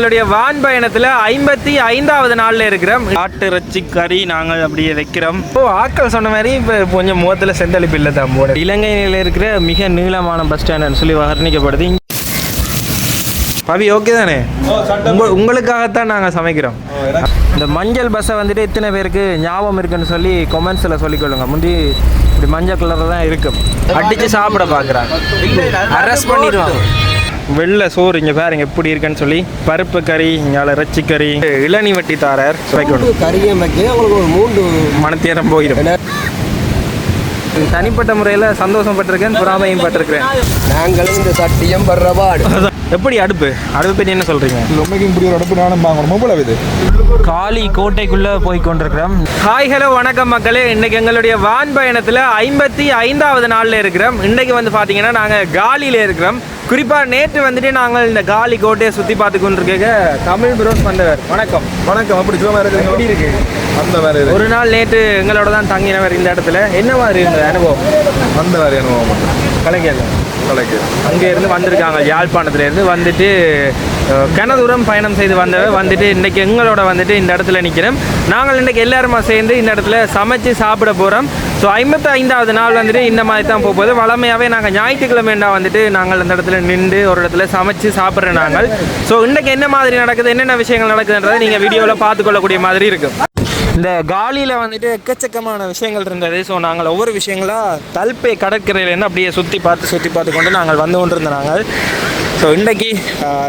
எங்களுடைய வான் பயணத்தில் ஐம்பத்தி ஐந்தாவது நாளில் இருக்கிறோம். ஆட்டு இறைச்சி கறி நாங்கள் அப்படியே வைக்கிறோம். இப்போ ஆட்கள் சொன்ன மாதிரி இப்போ கொஞ்சம் முகத்தில் செந்தளிப்பு இல்லை தான் போட இலங்கையில் இருக்கிற மிக நீளமான பஸ் ஸ்டாண்டுன்னு சொல்லி வர்ணிக்கப்படுது. பவி ஓகே தானே? உங்க உங்களுக்காகத்தான் நாங்கள் சமைக்கிறோம். இந்த மஞ்சள் பஸ்ஸை வந்துட்டு எத்தனை பேருக்கு ஞாபகம் இருக்குன்னு சொல்லி கொமெண்ட்ஸில் சொல்லிக்கொள்ளுங்க முந்தி இப்படி மஞ்சள் கலரில் தான் இருக்கும். அடித்து சாப்பிட பார்க்குறாங்க அரெஸ்ட் பண்ணிடுவாங்க. வெள்ளை சோறு இங்கே பாருங்க எப்படி இருக்குன்னு சொல்லி பருப்பு கறி இங்கே இறைச்சி கறி இளநி வட்டி தாரர் வைக்கணும் வைக்க உங்களுக்கு ஒரு மூன்று மனத்தேரம் போயிடும் தனிப்பட்ட முறையில் சந்தோஷப்பட்டிருக்கேன் புறாமையும் பட்டிருக்கிறேன். நாங்களும் இந்த சட்டியம் படுறபாடு. எப்படி அடுப்பு? அடுப்பு பற்றி என்ன சொல்கிறீங்க உண்மைக்கும் இப்படி ஒரு அடுப்பு நானும் வாங்கணும். மொபைல் இது? காலி கோட்டைக்குள்ளே போய் கொண்டிருக்கிறோம். ஹாய் ஹலோ வணக்கம் மக்களே. இன்னைக்கு எங்களுடைய வான் பயணத்தில் ஐம்பத்தி ஐந்தாவது நாளில் இருக்கிறோம். இன்னைக்கு வந்து பார்த்தீங்கன்னா நாங்கள் காலியில் இருக்கிறோம். குறிப்பாக நேற்று வந்துட்டு நாங்கள் இந்த காலி கோட்டையை சுற்றி பார்த்து கொண்டிருக்க தமிழ் பிரோஸ் வந்தவர். வணக்கம். வணக்கம். அப்படி சும்மா எப்படி இருக்கிறீங்க இருக்கு? அந்த மாதிரி இருக்கு. ஒரு நாள் நேற்று எங்களோட தான் தங்கினவர் இந்த இடத்துல. என்ன மாதிரி இருந்தது அனுபவம்? அந்த மாதிரி அனுபவம். கலைஞர் கலைக்கு. அங்கே இருந்து வந்திருக்காங்க. யாழ்ப்பாணத்துலேருந்து வந்துட்டு அஹ், கன தூரம் பயணம் செய்து வந்தவர் வந்துட்டு இன்றைக்கி எங்களோட வந்துட்டு இந்த இடத்துல நிற்கிறோம் நாங்கள் இன்றைக்கி எல்லாருமா சேர்ந்து இந்த இடத்துல சமைச்சு சாப்பிட போகிறோம் ஸோ ஐம்பத்தி ஐந்தாவது நாள் வந்துட்டு இந்த மாதிரி தான் போகும்போது வளமையாகவே நாங்கள் ஞாயிற்றுக்கிழமைண்டா வந்துட்டு நாங்கள் இந்த இடத்துல நின்று ஒரு இடத்துல சமைச்சு சாப்பிட்ற நாங்கள். ஸோ இன்றைக்கி என்ன மாதிரி நடக்குது என்னென்ன விஷயங்கள் நடக்குதுன்றதை நீங்கள் வீடியோவில் பார்த்துக்கொள்ளக்கூடிய மாதிரி இருக்கும். இந்த காலியில் வந்துட்டு எக்கச்சக்கமான விஷயங்கள் இருந்தது. ஸோ நாங்கள் ஒவ்வொரு விஷயங்களாக தல்பை கடற்கரையிலேருந்து அப்படியே சுற்றி பார்த்து சுற்றி பார்த்து கொண்டு நாங்கள் வந்து கொண்டிருந்த நாங்கள். ஸோ இன்றைக்கி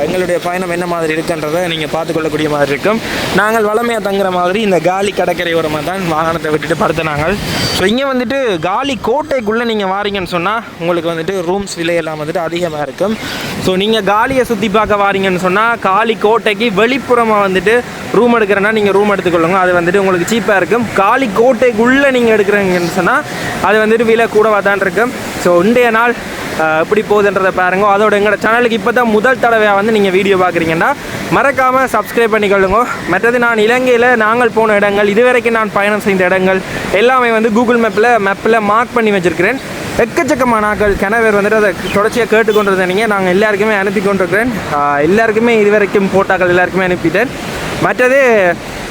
எங்களுடைய பயணம் என்ன மாதிரி இருக்குன்றதை நீங்கள் பார்த்துக்கொள்ளக்கூடிய மாதிரி இருக்கும். நாங்கள் வளமையாக தங்குற மாதிரி இந்த காலி கடற்கரை ஓரமாக தான் வாகனத்தை விட்டுட்டு படுத்த நாங்கள். ஸோ இங்கே வந்துட்டு காலி கோட்டைக்குள்ளே நீங்கள் வாரீங்கன்னு சொன்னால் உங்களுக்கு வந்துட்டு ரூம்ஸ் விலையெல்லாம் வந்துட்டு அதிகமாக இருக்கும். ஸோ நீங்கள் காலியை சுற்றி பார்க்க வாரீங்கன்னு சொன்னால் காலி கோட்டைக்கு வெளிப்புறமாக வந்துட்டு ரூம் எடுக்கிறேன்னா நீங்கள் ரூம் எடுத்துக்கொள்ளுங்க. அது வந்துட்டு உங்களுக்கு சீப்பாக இருக்கும். காலி கோட்டைக்குள்ளே நீங்கள் எடுக்கிறீங்கன்னு சொன்னால் அது வந்துட்டு விலை கூடவாக தான் இருக்கும் ஸோ இன்றைய நாள் எப்படி போகுதுன்றதை பாருங்க. அதோட எங்களோட சேனலுக்கு இப்போ தான் முதல் தடவையாக வந்து நீங்கள் வீடியோ பார்க்குறீங்கன்னா மறக்காமல் சப்ஸ்கிரைப் பண்ணிக்கொள்ளுங்க. மற்றது நான் இலங்கையில் நாங்கள் போன இடங்கள் இதுவரைக்கும் நான் பயணம் செய்த இடங்கள் எல்லாமே வந்து கூகுள் மேப்பில் மேப்பில் மார்க் பண்ணி வச்சுருக்கிறேன். எக்கச்சக்கமான ஆக்கள் கிணவர் வந்துட்டு அதை தொடர்ச்சியாக கேட்டுக்கொண்டிருந்த நீங்கள் நாங்கள் எல்லாருக்குமே அனுப்பி கொண்டிருக்கிறேன். எல்லாருக்குமே இதுவரைக்கும் போட்டாக்கள் எல்லாருக்குமே அனுப்பிட்டேன். மற்றது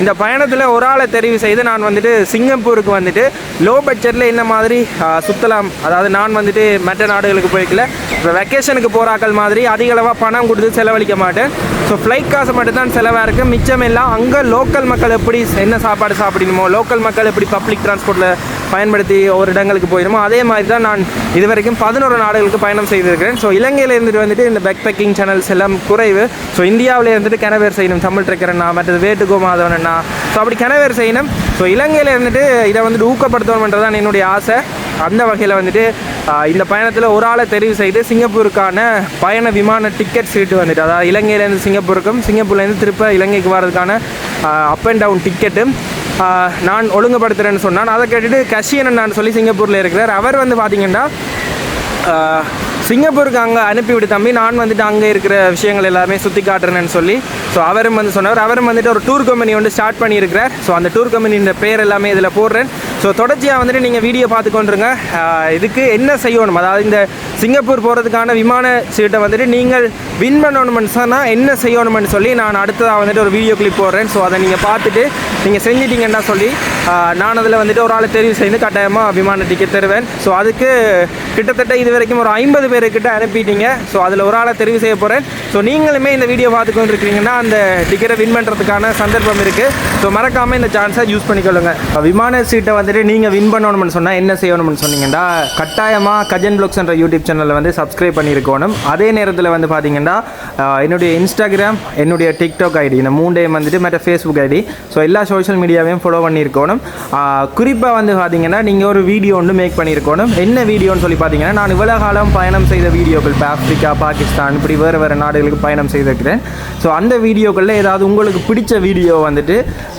இந்த பயணத்தில் ஒரு ஆளை தெரிவு செய்து நான் வந்துட்டு சிங்கப்பூருக்கு வந்துட்டு லோ பட்ஜெட்டில் என்ன மாதிரி சுற்றலாம் அதாவது நான் வந்துட்டு மற்ற நாடுகளுக்கு போய்க்கல. இப்போ வெக்கேஷனுக்கு போகிறாக்கள் மாதிரி அதிக அளவாக பணம் கொடுத்து செலவழிக்க மாட்டேன். ஸோ ஃப்ளைட் காசு மட்டும்தான் செலவாக இருக்குது மிச்சம் எல்லாம் அங்கே லோக்கல் மக்கள் எப்படி என்ன சாப்பாடு சாப்பிடணுமோ லோக்கல் மக்கள் எப்படி பப்ளிக் டிரான்ஸ்போர்ட்டில் பயன்படுத்தி ஒரு இடங்களுக்கு போயிடுமோ அதே மாதிரி தான் நான் இது வரைக்கும் பதினோரு நாடுகளுக்கு பயணம் செய்திருக்கிறேன். ஸோ இலங்கையில் இருந்துட்டு வந்துட்டு இந்த பேக் பேக்கிங் சேனல்ஸ் எல்லாம் குறைவு. ஸோ இந்தியாவில் இருந்துட்டு கிணவேர் செய்யணும் தமிழ் ட்ரெக்கரண்ணா மற்றது வேட்டுகோ மாதவனண்ணா ஸோ அப்படி கிணவேர் செய்யணும். ஸோ இலங்கையில் இருந்துட்டு இதை வந்துட்டு ஊக்கப்படுத்தணுன்றது தான் என்னுடைய ஆசை. அந்த வகையில் வந்துட்டு இந்த பயணத்தில் ஒரு ஆளை தெரிவு செய்து சிங்கப்பூருக்கான பயண விமான டிக்கெட் சீட்டு வந்துட்டு அதாவது இலங்கையிலேருந்து சிங்கப்பூருக்கும் சிங்கப்பூர்லேருந்து திருப்ப இலங்கைக்கு வர்றதுக்கான அப் அண்ட் டவுன் டிக்கெட்டு நான் ஒழுங்குபடுத்துகிறேன்னு சொன்னான். அதை கேட்டுட்டு கஷியன் நான் சொல்லி சிங்கப்பூரில் இருக்கிறார். அவர் வந்து பார்த்தீங்கன்னா சிங்கப்பூருக்கு அங்கே அனுப்பிவிடு தம்பி. நான் வந்துட்டு அங்கே இருக்கிற விஷயங்கள் எல்லாமே சுற்றி காட்டுறேன்னு சொல்லி. ஸோ அவரும் வந்து சொன்னவர் அவரும் வந்துட்டு ஒரு டூர் கம்பெனி வந்து ஸ்டார்ட் பண்ணியிருக்கிறார். ஸோ அந்த டூர் கம்பெனியின் பேர் எல்லாமே இதில் போடுறேன். ஸோ தொடர்ச்சியாக வந்துட்டு நீங்கள் வீடியோ பார்த்து கொண்டுருங்க. இதுக்கு என்ன செய்யணும்? அதாவது இந்த சிங்கப்பூர் போகிறதுக்கான விமான சீட்டை வந்துட்டு நீங்கள் வின் பண்ணணும்னு சொன்னால் என்ன செய்யணும்னு சொல்லி நான் அடுத்ததாக வந்துட்டு ஒரு வீடியோ கிளிப் போடுறேன். ஸோ அதை நீங்கள் பார்த்துட்டு நீங்கள் செஞ்சிட்டிங்கன்னா சொல்லி நான் அதில் வந்துட்டு ஒரு ஆளை தெரிவு செய்து கட்டாயமாக விமான டிக்கெட் தருவேன். ஸோ அதுக்கு கிட்டத்தட்ட இது வரைக்கும் ஒரு ஐம்பது பேர் பேருக்கிட்ட அனுப்பிட்டீங்க. ஸோ அதில் ஒரு ஆளை தெரிவு செய்ய போகிறேன் ஸோ நீங்களுமே இந்த வீடியோ பார்த்துக்கொண்டு இருக்கிறீங்கன்னா அந்த டிக்கெட்டை வின் பண்ணுறதுக்கான சந்தர்ப்பம் இருக்குது ஸோ மறக்காமல் இந்த சான்ஸை யூஸ் பண்ணிக்கொள்ளுங்க. விமான சீட்டை வந்துட்டு நீங்கள் வின் பண்ணணும்னு சொன்னால் என்ன செய்யணும்னு சொன்னீங்கன்னா கட்டாயமாக கஜன் ப்ளாக்ஸ் என்ற யூடியூப் சேனலில் வந்து சப்ஸ்கிரைப் பண்ணியிருக்கணும். அதே நேரத்தில் வந்து பார்த்தீங்கன்னா என்னுடைய இன்ஸ்டாகிராம் என்னுடைய டிக்டாக் ஐடி இந்த மூண்டையும் வந்துட்டு மற்ற ஃபேஸ்புக் ஐடி ஸோ எல்லா சோஷியல் மீடியாவையும் ஃபாலோ பண்ணியிருக்கணும். குறிப்பாக வந்து பார்த்தீங்கன்னா நீங்கள் ஒரு வீடியோ ஒன்று மேக் பண்ணியிருக்கணும். என்ன வீடியோன்னு சொல்லி பார்த்தீங்கன்னா நான் இவ்வளோ காலம் பயணம் செய்த வீடியோக்கள் இப்போ ஆஃப்ரிக்கா பாகிஸ்தான் இப்படி வேறு வேறு நாடுகளுக்கு பயணம் செய்திருக்கிறேன். ஸோ அந்த வீடியோக்களில் ஏதாவது உங்களுக்கு பிடிச்ச வீடியோ வந்துட்டு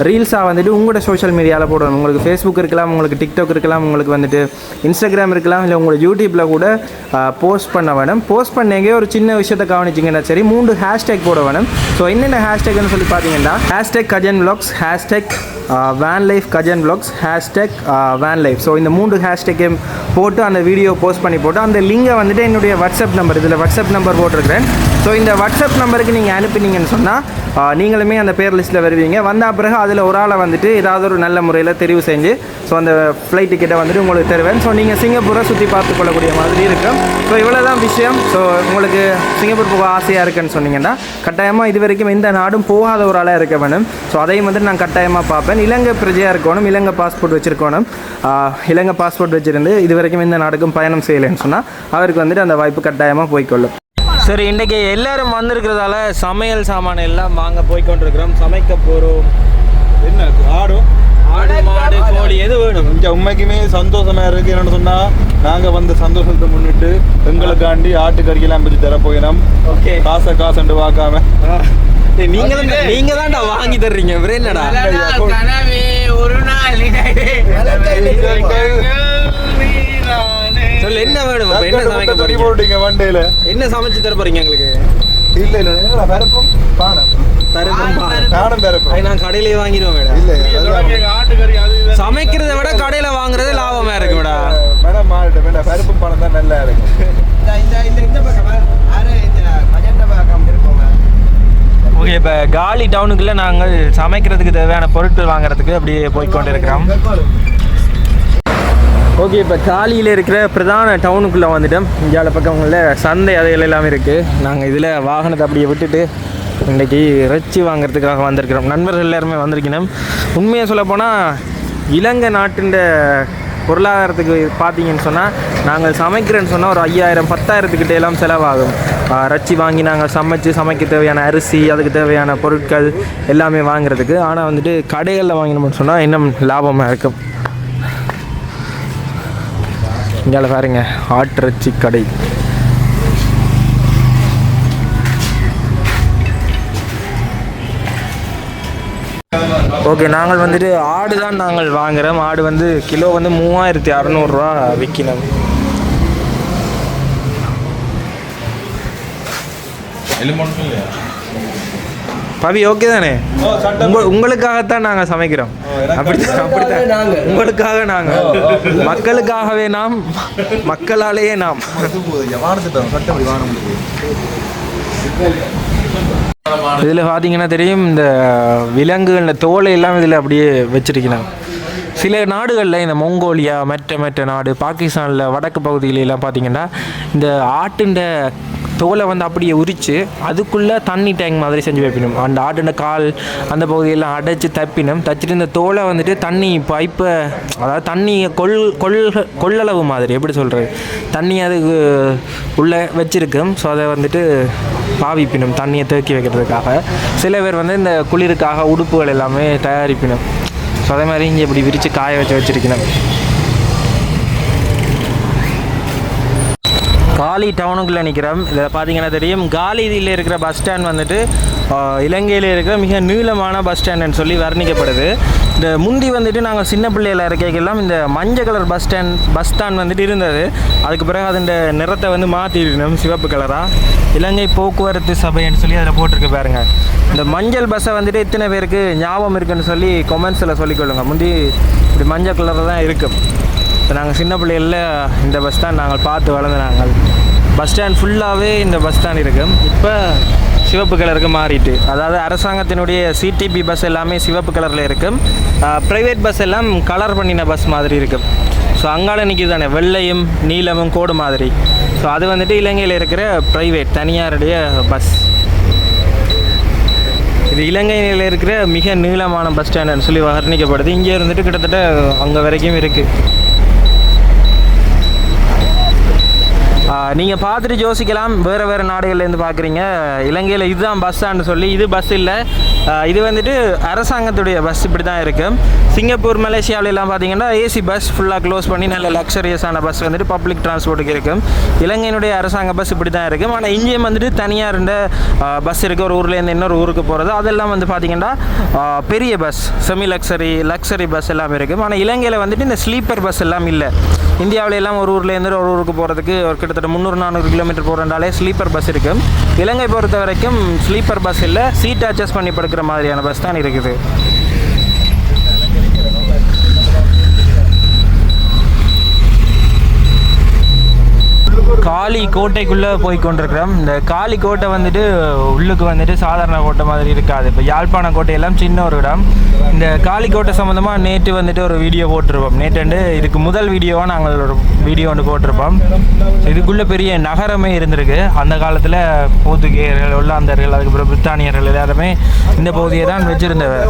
ரீல்ஸாக வந்துட்டு உங்களோட சோஷியல் மீடியாவில் போடணும். உங்களுக்கு ஃபேஸ்புக் இருக்கலாம் உங்களுக்கு டிக்டாக் இருக்கலாம் உங்களுக்கு வந்துட்டு இன்ஸ்டாகிராம் இருக்கலாம் இல்லை உங்களோட யூடியூப்பில் கூட போஸ்ட் பண்ண வேணும். போஸ்ட் பண்ணீங்க ஒரு சின்ன விஷயத்தை கவனிச்சிங்கன்னா சரி மூன்று ஹேஷ்டேக் போட வேணும். ஸோ என்னென்ன ஹேஷ்டேக்னு சொல்லி பார்த்தீங்கன்னா hashtag Kajan vlogs hashtag van life Kajan vlogs hashtag van life so இந்த மூன்று ஹேஷ்டேக்கையும் போட்டு அந்த வீடியோ போஸ்ட் பண்ணி போட்டு அந்த லிங்கை வந்துட்டு என்னுடைய வாட்ஸ்அப் நம்பர் இதில் வாட்ஸ்அப் நம்பர் போட்டிருக்கிறேன். ஸோ இந்த வாட்ஸ்அப் நம்பருக்கு நீங்கள் அனுப்பினீங்கன்னு சொன்னால் நீங்களுமே அந்த பேர் லிஸ்ட்டில் வருவீங்க. வந்த பிறகு அதில் ஒரு ஆளை வந்துட்டு ஏதாவது ஒரு நல்ல முறையில் தெரிவு செஞ்சு ஸோ அந்த ஃப்ளைட் டிக்கெட்டை வந்துட்டு உங்களுக்கு தருவேன். ஸோ நீங்கள் சிங்கப்பூரை சுற்றி பார்த்து கொள்ளக்கூடிய மாதிரி இருக்கும். ஸோ இவ்வளோ தான் விஷயம். ஸோ உங்களுக்கு சிங்கப்பூர் போக ஆசையாக இருக்குன்னு சொன்னீங்கன்னா கட்டாயமாக இது வரைக்கும் எந்த நாடும் போகாத ஒரு ஆளாக இருக்க வேணும். ஸோ அதையும் வந்துட்டு நான் கட்டாயமாக பார்ப்பேன். இலங்கை பிரஜையாக இருக்கணும் இலங்கை பாஸ்போர்ட் வச்சுருக்கணும். இலங்கை பாஸ்போர்ட் வச்சுருந்து இது வரைக்கும் எந்த நாடுக்கும் பயணம் செய்யலைன்னு சொன்னால் அவருக்கு வந்துட்டு அந்த வாய்ப்பு கட்டாயமாக போய்க்கொள்ளும் சரி இன்றைக்கி எல்லாரும் வந்திருக்கிறதால சமையல் சாமான் எல்லாம் வாங்க போய்க்கொண்டிருக்கிறோம். சமைக்க போகிறோம் என்ன ஆடும் ஆடு மாடு கோழி எது வேணும்? இங்க உண்மைக்குமே சந்தோஷமா இருக்கு. என்னன்னு சொன்னா நாங்க வந்த சந்தோஷத்தை முன்னிட்டு எங்களுக்காண்டி ஆட்டுக்கறியெல்லாம் பிடிச்சி தர போயினோம் ஓகே காசை காசுண்டு பார்க்காம நீங்க நீங்க தான்டா வாங்கி தர்றீங்க. வேற என்னடா? ஒரு நாள். சொல்லு என்ன வேணும்? என்ன சமைக்க போறீங்க? போட்டீங்க வண்டியில. என்ன சமைச்சு தர போறீங்க எங்களுக்கு? இல்ல இல்ல என்னடா பரப்பும் பானம். வாங்கிடுவேன் மேடம். சமைக்கிறதை விட கடையில வாங்குறது லாபமா இருக்கு மேடம். மேடம் மாறிட்டு மேடம் பருப்பும் பணம் தான் நல்லா இருக்கு ஓகே இப்போ காலி டவுனுக்குள்ளே நாங்கள் சமைக்கிறதுக்கு தேவையான பொருட்கள் வாங்குறதுக்கு அப்படியே போய்க்கொண்டு இருக்கிறோம் ஓகே இப்போ காலியில் இருக்கிற பிரதான டவுனுக்குள்ளே வந்துட்டோம். இந்தியாவில் பக்கங்களில் சந்தை அதைகள் எல்லாமே இருக்குது நாங்கள் இதில் வாகனத்தை அப்படியே விட்டுட்டு இன்றைக்கி இறைச்சி வாங்குறதுக்காக வந்திருக்கிறோம். நண்பர்கள் எல்லாருமே வந்திருக்கணும். உண்மையை சொல்லப்போனால் இலங்கை நாட்டின் பொருளாதாரத்துக்கு பார்த்தீங்கன்னு சொன்னால் நாங்கள் சமைக்கிறேன்னு சொன்னால் ஒரு ஐயாயிரம் பத்தாயிரத்துக்கிட்ட எல்லாம் செலவாகும். ரச்சி வாங்கி நாங்கள் சமைச்சு சமைக்க தேவையான அரிசி அதுக்கு தேவையான பொருட்கள் எல்லாமே வாங்குறதுக்கு. ஆனால் வந்துட்டு கடைகளில் வாங்கினோம்னு சொன்னால் இன்னும் லாபமாக இருக்கும் இங்கே பாருங்க ஆட்டிறச்சி கடை. ஓகே நாங்கள் வந்துட்டு ஆடு தான் நாங்கள் வாங்குகிறோம் ஆடு வந்து கிலோ வந்து மூவாயிரத்தி அறநூறுரூவா விற்கினோம் பவி ஓகே தானே? உங்க உங்களுக்காகத்தான் நாங்கள் சமைக்கிறோம். அப்படி அப்படித்தான் நாங்க. உங்களுக்காக நாங்கள் மக்களுக்காகவே நாம் மக்களாலேயே நாம். இதில் பார்த்தீங்கன்னா தெரியும் இந்த விலங்குகள் இந்த தோலை எல்லாம் இதில் அப்படியே வச்சிருக்கலாம் சில நாடுகளில் இந்த மொங்கோலியா மற்ற மற்ற நாடு பாகிஸ்தானில் வடக்கு பகுதியில எல்லாம் பார்த்தீங்கன்னா இந்த ஆட்டுண்ட தோலை வந்து அப்படியே உரித்து அதுக்குள்ளே தண்ணி டேங்க் மாதிரி செஞ்சு வைப்பினும். அந்த ஆட்டுண்ட கால் அந்த பகுதியெல்லாம் அடைச்சி தப்பினும் தச்சிட்டு இந்த தோலை வந்துட்டு தண்ணி பைப்பை அதாவது தண்ணியை கொள் கொள் கொள்ளளவு மாதிரி எப்படி சொல்கிறது தண்ணி அதுக்கு உள்ளே வச்சிருக்கும். ஸோ அதை வந்துட்டு பாவிப்பினும் தண்ணியை தேக்கி வைக்கிறதுக்காக. சில பேர் வந்து இந்த குளிருக்காக உடுப்புகள் எல்லாமே தயாரிப்பினும். அதே மாதிரி இங்கே இப்படி விரித்து காய வச்சு வச்சுருக்கணும். காலி டவுனுக்குள்ளே நிற்கிறோம் இதில் பார்த்தீங்கன்னா தெரியும் காலியில் இருக்கிற பஸ் ஸ்டாண்ட் வந்துட்டு இலங்கையில் இருக்கிற மிக நீளமான பஸ் ஸ்டாண்டுன்னு சொல்லி வர்ணிக்கப்படுது. இந்த முந்தி வந்துட்டு நாங்கள் சின்ன பிள்ளையில் இருக்கைக்கெல்லாம் இந்த மஞ்சள் colour bus stand bus stand வந்துட்டு இருந்தது. அதுக்கு பிறகு அதோட நிறத்தை வந்து மாற்றிடணும் சிவப்பு கலராக இலங்கை போக்குவரத்து சபைன்னு சொல்லி அதில் போட்டிருக்கு பாருங்கள் இந்த மஞ்சள் பஸ்ஸை வந்துட்டு எத்தனை பேருக்கு ஞாபகம் இருக்குன்னு சொல்லி கொமெண்ட்ஸில் சொல்லிக்கொள்ளுங்கள் முந்தி இப்படி மஞ்சள் கலரில் தான் இருக்கும். இப்போ நாங்கள் சின்ன பிள்ளைகளில் இந்த பஸ் ஸ்டாண்ட் நாங்கள் பார்த்து வளர்ந்து நாங்கள் பஸ் ஸ்டாண்ட் ஃபுல்லாகவே இந்த பஸ் ஸ்டாண்ட் இருக்கும் இப்போ சிவப்பு கலருக்கு மாறிட்டு அதாவது அரசாங்கத்தினுடைய சிடிபி பஸ் எல்லாமே சிவப்பு கலரில் இருக்கும் ப்ரைவேட் பஸ் எல்லாம் கலர் பண்ணின பஸ் மாதிரி இருக்கும் ஸோ அங்கால நிற்கிது தானே வெள்ளையும் நீலமும் கோடு மாதிரி. ஸோ அது வந்துட்டு இலங்கையில் இருக்கிற ப்ரைவேட் தனியாருடைய பஸ் இது இலங்கையில் இருக்கிற மிக நீளமான பஸ் ஸ்டாண்டுன்னு சொல்லி வர்ணிக்கப்படுது. இங்கே இருந்துட்டு கிட்டத்தட்ட அங்கே வரைக்கும் இருக்குது நீங்கள் பார்த்துட்டு யோசிக்கலாம். வேறு வேறு நாடுகள்லேருந்து பார்க்குறீங்க இலங்கையில் இதுதான் பஸ்ஸான்னு சொல்லி இது பஸ் இல்லை. இது வந்துட்டு அரசாங்கத்துடைய பஸ் இப்படி தான் இருக்குது சிங்கப்பூர் மலேசியாவில எல்லாம் பார்த்தீங்கன்னா ஏசி பஸ் ஃபுல்லாக க்ளோஸ் பண்ணி நல்ல லக்ஸரியஸான பஸ் வந்துட்டு பப்ளிக் டிரான்ஸ்போர்ட்டுக்கு இருக்கும் இலங்கையினுடைய அரசாங்க பஸ் இப்படி தான் இருக்கும் ஆனால் இங்கேயும் வந்துட்டு தனியாக இருந்த பஸ் இருக்குது ஒரு ஊர்லேருந்து இன்னொரு ஊருக்கு போகிறது அதெல்லாம் வந்து பார்த்தீங்கன்னா பெரிய bus semi luxury luxury bus எல்லாம் இருக்கும் ஆனால் இலங்கையில் வந்துட்டு இந்த ஸ்லீப்பர் பஸ் எல்லாம் இல்லை. இந்தியாவில எல்லாம் ஒரு ஊர்லேருந்து ஒரு ஊருக்கு போகிறதுக்கு ஒரு கிட்டத்தட்ட முந்நூறு நானூறு கிலோமீட்டர் போகிறனாலே ஸ்லீப்பர் பஸ் இருக்கும் இலங்கை பொறுத்த வரைக்கும் ஸ்லீப்பர் பஸ் இல்லை சீட் அட்ஜஸ்ட் பண்ணி படுக்கிற மாதிரியான பஸ் தான் இருக்குது. காளி கோட்டைக்குள்ளே போய் கொண்டிருக்கிறோம். இந்த காளி கோட்டை வந்துட்டு உள்ளுக்கு வந்துட்டு சாதாரண கோட்டை மாதிரி இருக்காது. இப்போ யாழ்ப்பாண கோட்டையெல்லாம் சின்ன ஒரு இடம். இந்த காளி கோட்டை சம்மந்தமாக நேற்று வந்துட்டு ஒரு வீடியோ போட்டிருப்போம். நேற்று வந்து இதுக்கு முதல் வீடியோவாக நாங்கள் ஒரு வீடியோ ஒன்று போட்டிருப்போம். இதுக்குள்ளே பெரிய நகரமே இருந்திருக்கு. அந்த காலத்தில் போர்த்துகேயர்கள் ஒல்லாந்தர்கள் அதுக்கப்புறம் பிரித்தானியர்கள் எல்லாருமே இந்த பகுதியை தான் வச்சுருந்தவர்.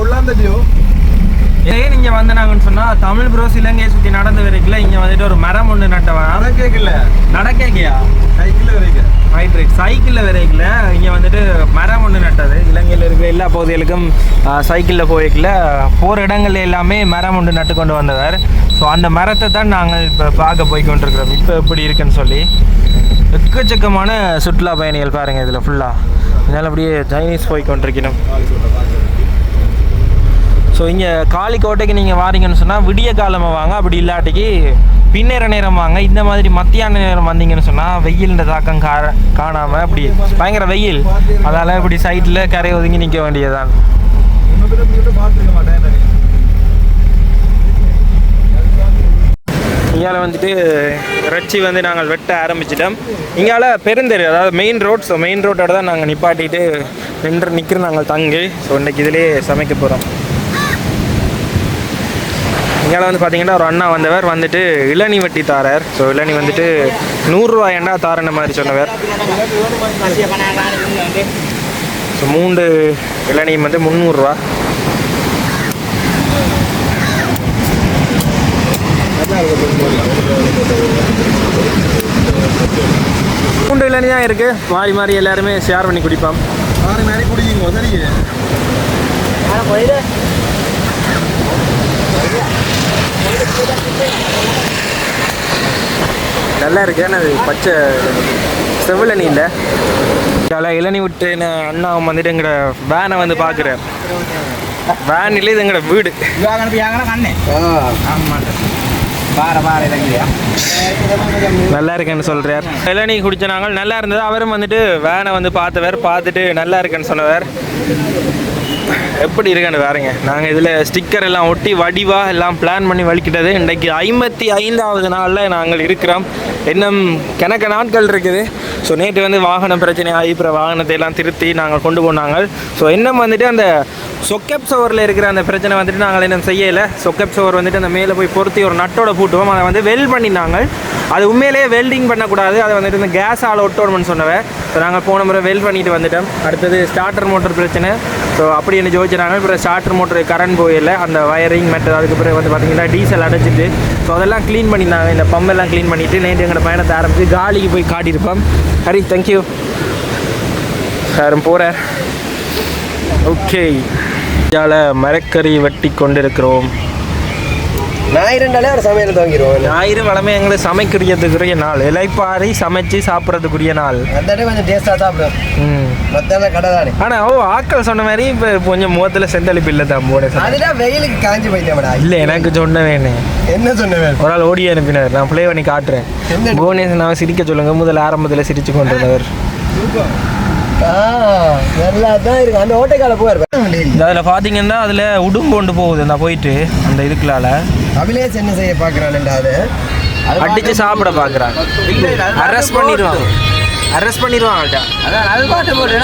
இதே நீங்கள் வந்து நாங்கன்னு சொன்னால் தமிழ் ப்ரோஸ் இலங்கையை சுற்றி நடந்து வரைக்கல இங்கே வந்துட்டு ஒரு மரம் ஒன்று நட்டவன் கேட்கல நடக்கலையா சைக்கிள் வரைக்கும். ரைட் ரைட் சைக்கிளில் வரைக்கல இங்கே வந்துட்டு மரம் ஒன்று நட்டது. இலங்கையில் இருக்கிற எல்லா பகுதிகளுக்கும் சைக்கிளில் போய்க்கல போகிற இடங்கள்ல எல்லாமே மரம் ஒன்று நட்டு கொண்டு வந்தவர். ஸோ அந்த மரத்தை தான் நாங்கள் இப்போ பார்க்க போய் கொண்டிருக்கிறோம். இப்போ எப்படி இருக்குன்னு சொல்லி. எக்கச்சக்கமான சுற்றுலா பயணிகள் பாருங்கள் இதில் ஃபுல்லாக இதனால் அப்படியே சைனீஸ் போய் கொண்டிருக்கணும். ஸோ இங்கே காளிக்கோட்டைக்கு நீங்கள் வாரீங்கன்னு சொன்னால் விடிய காலமாக வாங்க. அப்படி இல்லாட்டிக்கு பின்னேற நேரம் வாங்க. இந்த மாதிரி மத்தியான நேரம் வந்தீங்கன்னு சொன்னால் வெயிலிൻ്റെ தாக்கம் கா காணாமல் அப்படி பயங்கர வெயில். அதால் இப்படி சைட்டில் கரை ஒதுங்கி நிற்க வேண்டியதுதான். இங்கால வந்துட்டு ரச்சி வந்து நாங்கள் வெட்ட ஆரம்பிச்சிட்டோம். இங்கால பெருந்தெரு அதாவது மெயின் ரோட் ஸோ மெயின் ரோட்டோட தான் நாங்கள் நிப்பாட்டிட்டு நின்று நிற்கிற நாங்கள் தங்கு. ஸோ இன்றைக்கி இதிலே சமைக்க போகிறோம் இங்கால வந்து பார்த்தீங்கன்னா ஒரு அண்ணா வந்தவர். வந்துட்டு இளநி வெட்டி தாரார். ஸோ இளநி வந்துட்டு நூறுரூவாயண்டா தாரன மாதிரி சொன்னவர். ஸோ மூன்று இளநியும் வந்து முந்நூறுரூவா. மூன்று இளநி தான் இருக்குது மாறி மாறி எல்லாருமே ஷேர் பண்ணி குடிப்போம் நாளைக்கு குடிங்க சரிங்க நல்லா இருக்கு. ஏன்னா அது பச்சை செவிலனி இல்லை அதில் இளநி விட்டு நான் அண்ணாவும் வந்துட்டு எங்களோட வேனை வந்து பார்க்குறேன் வேன் இல்லை இது எங்களோட வீடு. நல்லா இருக்குன்னு சொல்கிறார் இளநீ குடிச்ச நாங்கள் நல்லா இருந்தது. அவரும் வந்துட்டு வேனை வந்து பார்த்தவர் பார்த்துட்டு நல்லா இருக்குன்னு சொன்னவர். எப்படி இருக்குன்னு பாருங்க. நாங்கள் இதில் ஸ்டிக்கர் எல்லாம் ஒட்டி வடிவாக எல்லாம் பிளான் பண்ணி வலிக்கிட்டது. இன்றைக்கு ஐம்பத்தி ஐந்தாவது நாளில் நாங்கள் இருக்கிறோம். இன்னும் கணக்க நாட்கள் இருக்குது. ஸோ நேற்று வந்து வாகனம் பிரச்சனை ஆகி அப்புறம் வாகனத்தை எல்லாம் திருத்தி நாங்கள் கொண்டு போனாங்க. ஸோ இன்னும் வந்துட்டு அந்த சொக்கப் சவரில் இருக்கிற அந்த பிரச்சனை வந்துட்டு நாங்கள் இன்னும் செய்யலை. சொக்கப் சவர் வந்துட்டு அந்த மேலே போய் பொருத்தி ஒரு நட்டோட பூட்டுவோம். அதை வந்து வெல் பண்ணினாங்க. அது உண்மையிலேயே வெல்டிங் பண்ணக்கூடாது. அதை வந்துட்டு இந்த கேஸ் ஆள் ஒட்டோணும்னு சொன்னவன் ஸோ நாங்கள் போன முறை வெல் பண்ணிட்டு வந்துட்டோம். அடுத்தது ஸ்டார்டர் மோட்டர் பிரச்சனை. ஸோ அப்படி என்ன ஜோதிச்சாங்க அப்புறம் ஸ்டார்டர் மோட்டர் கரண்ட் போயில அந்த வயரிங் மெட்டர் அதுக்கு பிறகு வந்து பார்த்தீங்கன்னா டீசல் அடைச்சிட்டு ஸோ அதெல்லாம் க்ளீன் பண்ணியிருந்தாங்க. இந்த பம்பெல்லாம் க்ளீன் பண்ணிவிட்டு நேற்று எங்களோட பயணத்தை ஆரம்பித்து காலிக்கு போய் காட்டியிருப்போம். ஹரி தேங்க்யூ சாரும் போகிறார் ஓகே இதால் மரக்கறி வெட்டி கொண்டிருக்கிறோம். ஞாயிறுண்டாலே ஒரு சமையல் துவங்கிடுவோம் ஞாயிறு வளமே எங்களுக்கு சமைக்கிறதுக்குரிய நாள். இலைப்பாரி சமைச்சு சாப்பிட்றதுக்குரிய நாள். அந்த கொஞ்சம் டேஸ்டாக சாப்பிடும் ம். மொத்தம் கடை தானே ஆனால் ஓ ஆட்கள் சொன்ன மாதிரி இப்போ கொஞ்சம் முகத்தில் செந்தளிப்பு இல்லை தான் போட அதுதான் வெயிலுக்கு காஞ்சி போயிட்டேன்டா இல்லை எனக்கு சொன்ன வேணே என்ன சொன்னேன் ஒரு ஆள் ஓடி அனுப்பினார். நான் ப்ளே பண்ணி காட்டுறேன்? புவனேஸ்வரன் நான் சிரிக்க சொல்லுங்க. முதல்ல ஆரம்பத்தில் சிரிச்சு கொண்டு வந்தவர் நல்லா தான் இருக்கு. அந்த ஓட்டைக்கால போயிருப்பேன் அதில் பார்த்தீங்கன்னா அதில் உடும்பு கொண்டு போகுது. நான் போயிட்டு அந்த இதுக்குள்ளால. அபிலேஷ் என்ன செய்ய பார்க்குறான்டா அது? அடித்து சாப்பிட பார்க்குறாங்க அரெஸ்ட் பண்ணிடுவாங்க. அரெஸ்ட் பண்ணிடுவாங்க அதான் அது பாட்டு போட்டு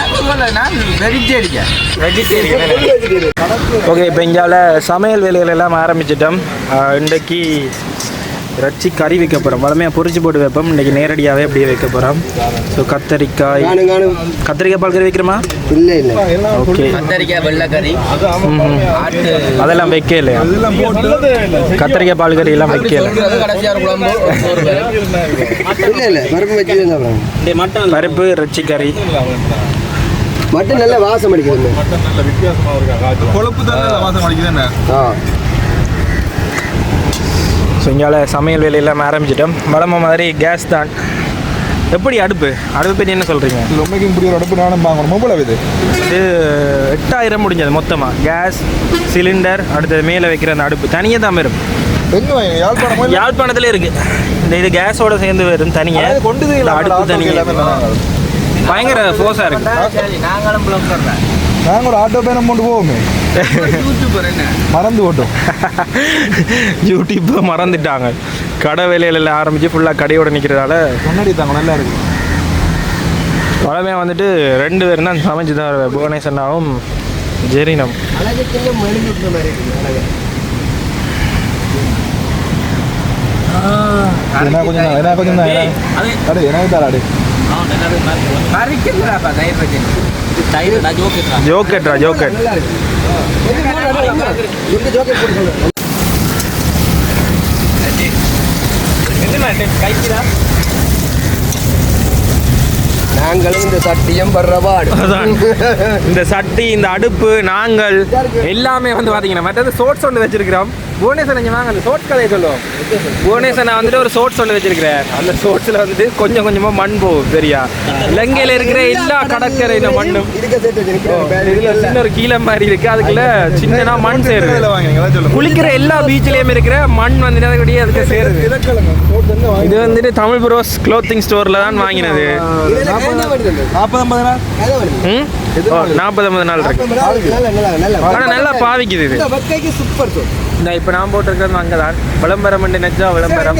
நான் வெஜிடேரியன் வெஜிடேரியன் ஓகே இப்போ இங்கால சமையல் வேலைகள் எல்லாம் ஆரம்பிச்சிட்டோம். இன்றைக்கு இறைச்சி கறி வைக்க போகிறோம் வளமையாக பொரிச்சு போட்டு வைப்போம். இன்றைக்கி நேரடியாகவே அப்படியே வைக்க போகிறோம் ஸோ கத்தரிக்காய் கத்திரிக்காய் பால் கறி வைக்கிறோமா? இல்லை இல்லை. ஓகே. கத்தரிக்காய் வெள்ளைக்கறி அதெல்லாம் வைக்க இல்லையா கத்திரிக்காய் பால் கறி எல்லாம் இல்லை பருப்பு வச்சு பருப்பு இறைச்சி கறி. மட்டும் நல்ல வாசம் அடிக்கிறது நல்ல வித்தியாசமா இருக்கா? கொழுப்பு தானே வாசம் அடிக்குது என்ன? ஆ. ஸோ இங்கால சமையல் வேலையெல்லாம் ஆரம்பிச்சிட்டோம். வளம மாதிரி கேஸ் தான். எப்படி அடுப்பு? அடுப்பு பற்றி என்ன சொல்கிறீங்க ரொம்பக்கும் இப்படி ஒரு அடுப்பு நானும் வாங்கணும். மொபைல் இது? இது எட்டாயிரம் முடிஞ்சது மொத்தமாக கேஸ் சிலிண்டர் அடுத்தது மேலே வைக்கிற அந்த அடுப்பு. தனியாக தான் வரும். யாழ்ப்பாணமா? யாழ்ப்பாணத்தில் இருக்குது இந்த இது கேஸோட சேர்ந்து வரும் தனியாக கொண்டு அடுப்பு தனியாக. பயங்கர ஃபோர்ஸாக இருக்குது நாங்களும் ஆட்டோ பயணம் கொண்டு போவோமே. மறந்து ஓட்டும். யூடியூப்பை மறந்துட்டாங்க. கடை வேலையில ஆரம்பித்து ஃபுல்லாக கடையோட நிற்கிறதால கண்ணாடி தாங்க நல்லா இருக்கு. வளமையாக வந்துட்டு ரெண்டு பேரும் தான் சமைச்சு தான் வருவேன். புவனேஸ்வரனாவும் ஜெரினம். என்ன கொஞ்சம் என்ன கொஞ்சம் அடே எனக்கு ஜோக்கெட்ரா? ஜோக்கெட். போட்டு. நாங்களும் இந்த சட்டியம் படுறபாடு. இந்த சட்டி இந்த அடுப்பு நாங்கள் எல்லாமே வந்து பார்த்தீங்கன்னா மற்றது சோட்ஸ் ஒன்று வச்சிருக்கிறோம் புவனேஸ்வரன் இங்கே வாங்க அந்த சோட்ஸ் கதையை சொல்லுவோம். புவனேஸ்வரன் நான் வந்துட்டு ஒரு சோட்ஸ் ஒன்று வச்சிருக்கிறேன். அந்த சோட்ஸில் வந்துட்டு கொஞ்சம் கொஞ்சமாக மண் போகும் சரியா? இலங்கையில் இருக்கிற எல்லா கடற்கரையில மண்ணும். இதுல சின்ன ஒரு கீழே மாதிரி இருக்கு. அதுக்குள்ள சின்னனா மண் சேருது. குளிக்கிற எல்லா பீச்லயும் இருக்கிற மண் வந்துட்டு அதுக்கு அதுக்கு சேருது. இது வந்துட்டு தமிழ் ப்ரோஸ் க்ளோத்திங் ஸ்டோர்ல தான் வாங்கினது? நாற்பது ஐம்பது நாள் நாற்பது ஐம்பது நாள் இருக்கு. நல்ல, நல்ல, பாவிக்குது இது. சூப்பர். இந்த இப்போ நான் போட்டிருக்கிறது அங்கே தான் விளம்பரம் பண்ணி நெச்சா விளம்பரம்.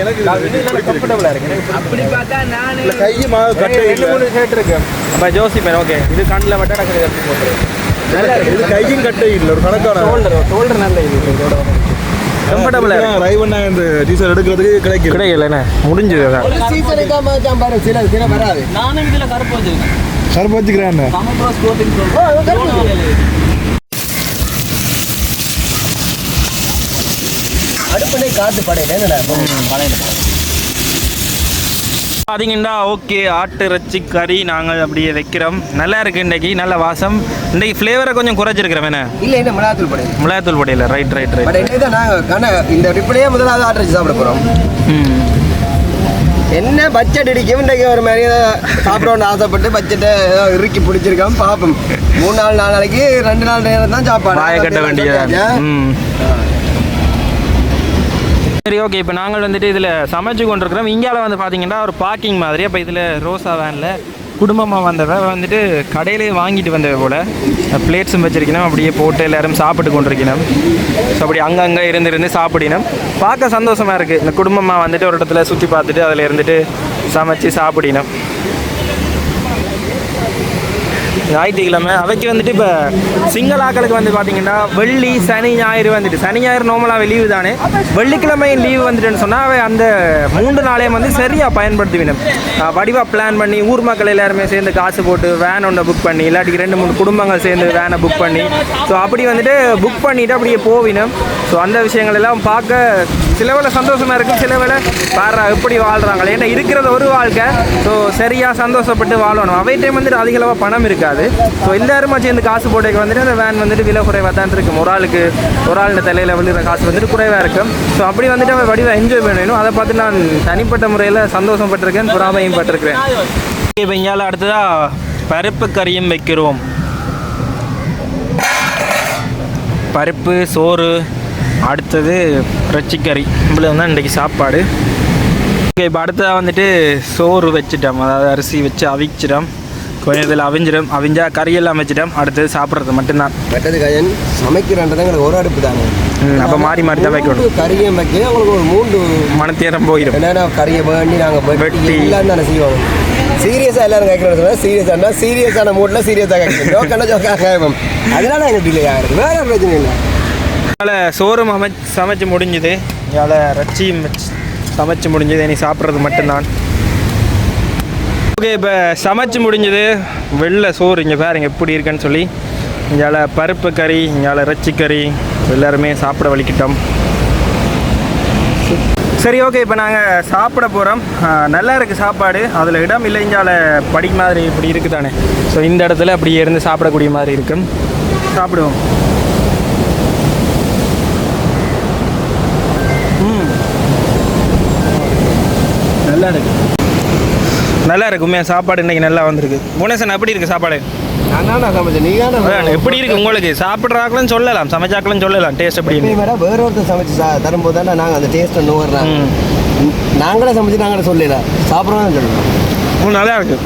எனக்கு கம்ஃபர்டபுளாக இருக்கு இல்ல, கை மாவு கட்டை ரெண்டு இல்லை. மூணு ஷர்ட் இருக்கு. அப்போ ஜோசி மேன் ஓகே. இது கண்ணில் மட்டும் எனக்கு நல்லா இருக்கு இது கையும் கட்டை இல்லை ஒரு கணக்கான. ஷோல்டர் ஷோல்டர் நல்ல இது இதோட. கம்ஃபர்டபுளாக இருக்கு. ரைவண்ணா இந்த டீசர் எடுக்கிறதுக்கு கிடைக்கல. கிடைக்கலண்ணே முடிஞ்சது அதான். ஒரு சீசனுக்கு தான் மச்சான் பாரு, சில சில வராது. நானும் இதுல கருப்பு வச்சிருக்கேன் சர்ப வச்சுக்கிறேன் தமிழ் ப்ரோஸ் கோட்டிங் ஓ, அது கருப்பு இருக்கு. அடுப்புலே காத்து படையில என்னடா பார்த்தீங்கன்னா ஓகே ஆட்டு இறைச்சி கறி நாங்கள் அப்படியே வைக்கிறோம். நல்லா இருக்கு இன்றைக்கி நல்ல வாசம். இன்றைக்கி ஃப்ளேவரை கொஞ்சம் குறைச்சிருக்கிறோம் என்ன? இல்ல என்ன மிளகாத்தூள் படையில. மிளகாத்தூள் பொடியில் ரைட் ரைட் பட் ரைட் இன்னைக்கு தான் நாங்க கண்ண இந்த ட்ரிப்லயே முதலாவது ஆர்டர் வச்சு சாப்பிட போறோம். ம். என்ன பட்ஜெட் இடிக்கும் இன்றைக்கு ஒரு மாதிரி சாப்பிடணும்னு ஆசைப்பட்டு பட்ஜெட்டை ஏதோ இறுக்கி பிடிச்சிருக்கோம் பார்ப்போம் மூணு நாள் நாலு நாளைக்கு ரெண்டு நாள் நேரம் தான் சாப்பாடு. வாயை கட்ட. ம். சரி ஓகே இப்போ நாங்கள் வந்துட்டு இதில் சமைச்சு கொண்டிருக்கிறோம். இந்தியாவில் வந்து பார்த்தீங்கன்னா ஒரு பார்க்கிங் மாதிரி. அப்போ இதில் ரோசா வேனில் குடும்பமாக வந்தவ வந்துட்டு கடையிலே வாங்கிட்டு வந்தவ போல் பிளேட்ஸும் வச்சிருக்கணும். அப்படியே போட்டு எல்லோரும் சாப்பிட்டு கொண்டிருக்கணும். ஸோ அப்படி அங்கங்கே இருந்து இருந்து சாப்பிடினோம் பார்க்க சந்தோஷமாக இருக்குது இந்த குடும்பமாக வந்துட்டு ஒரு இடத்துல சுற்றி பார்த்துட்டு அதில் இருந்துட்டு சமைச்சு சாப்பிடினோம் ஞாயிற்றுக்கிழமை. அவைக்கு வந்துட்டு இப்போ சிங்களாக்களுக்கு வந்து பார்த்தீங்கன்னா வெள்ளி சனி ஞாயிறு வந்துட்டு. சனி ஞாயிறு நார்மலாகவே லீவு தானே. வெள்ளிக்கிழமை லீவு வந்துட்டுன்னு சொன்னால் அவை அந்த மூன்று நாளையும் வந்து சரியாக பயன்படுத்திவிடும். வடிவாக பிளான் பண்ணி ஊர் மக்கள் எல்லாருமே சேர்ந்து காசு போட்டு வேன் ஒன்றை புக் பண்ணி இல்லாட்டி ரெண்டு மூணு குடும்பங்கள் சேர்ந்து வேனை புக் பண்ணி. ஸோ அப்படி வந்துட்டு புக் பண்ணிவிட்டு அப்படியே போவினும் ஸோ அந்த விஷயங்கள் எல்லாம் பார்க்க சில வேளை சந்தோஷமாக இருக்கும் சில வேளை பாரு எப்படி வாழ்கிறாங்களே ஏன்னா இருக்கிறத ஒரு வாழ்க்கை. ஸோ சரியாக சந்தோஷப்பட்டு வாழணும். அவை டைம் வந்துட்டு அதிக அளவாக பணம் இருக்காது. ஸோ எல்லாருமா சேர்ந்து காசு போட்டுக்கு வந்துட்டு அந்த வேன் வந்துட்டு விலை குறைவாக தான் இருக்கும். ஒரு ஆளுக்கு ஒரு ஆள் தலையில் விழுகிற காசு வந்துட்டு குறைவாக இருக்கும். ஸோ அப்படி வந்துட்டு அவன் வடிவாக என்ஜாய் பண்ணணும். அதை பார்த்து நான் தனிப்பட்ட முறையில் சந்தோஷப்பட்டிருக்கேன் பொறாமையும் பட்டிருக்கிறேன். இப்போ இங்கால அடுத்ததாக பருப்பு கறியும் வைக்கிறோம். பருப்பு சோறு அடுத்தது இறைச்சிக்கறி இவ்வளோ தான் இன்றைக்கி சாப்பாடு. ஓகே இப்போ அடுத்ததாக வந்துட்டு சோறு வச்சுட்டோம். அதாவது அரிசி வச்சு அவிச்சிட்டோம். கொஞ்சம் இதில் அவிஞ்சிடும். அவிஞ்சா கறியெல்லாம் வச்சுட்டோம். அடுத்தது சாப்பிட்றது மட்டும்தான். வெட்டது கயன். சமைக்கிறன்றது எங்களுக்கு ஒரு அடுப்பு தானே அப்போ மாறி மாறி தான் வைக்கணும். கறியை வைக்க உங்களுக்கு ஒரு மூன்று மனத்தேரம் போயிடும் என்னன்னா கறியை வேண்டி நாங்கள் வெட்டி. எல்லாம் தானே செய்வோம். சீரியஸாக எல்லாரும் கேட்கணும் சொன்னால் சீரியஸானா சீரியஸான மூட்டில் சீரியஸாக கேட்கணும் ஜோக்கான ஜோக்காக கேட்போம் அதனால எங்களுக்கு டிலே ஆகுது வேற பிரச்சனை இல்லை. அதனால் சோறும் அமை சமைச்சு முடிஞ்சுது. இதால் ரச்சியும் சமைச்சு முடிஞ்சது. இனி சாப்பிட்றது மட்டும்தான். ஓகே இப்போ சமைச்சு முடிஞ்சது. வெள்ளை சோறு இங்கே பாருங்க எப்படி இருக்குன்னு சொல்லி. இங்கால பருப்பு கறி இங்கால இறைச்சி கறி எல்லாருமே சாப்பிட வலிக்கிட்டோம். சரி ஓகே இப்போ நாங்கள் சாப்பிட போகிறோம் நல்லா இருக்குது சாப்பாடு. அதில் இடம் இல்லை இங்கால படி மாதிரி இப்படி இருக்குது தானே ஸோ இந்த இடத்துல அப்படியே இருந்து சாப்பிடக்கூடிய மாதிரி இருக்கும். சாப்பிடுவோம் ம் நல்லா இருக்கு நல்லா இருக்கு உண்மையாக சாப்பாடு இன்னைக்கு நல்லா வந்திருக்கு. புவனேசன் எப்படி இருக்கு சாப்பாடு? நான் சமைச்சேன் நீ எப்படி இருக்கு உங்களுக்கு? சாப்பிட்றாக்களும் சொல்லலாம் சமைச்சாக்களும் சொல்லலாம் டேஸ்ட் எப்படி வேற வேற ஒருத்தர் சமைச்சு தரும்போது தானே நாங்கள் அந்த டேஸ்ட்டை நுகர்றோம் ம். நாங்களே சமைச்சு நாங்களே சொல்லல சாப்பிட்றோம் சொல்லலாம் நல்லா இருக்கு.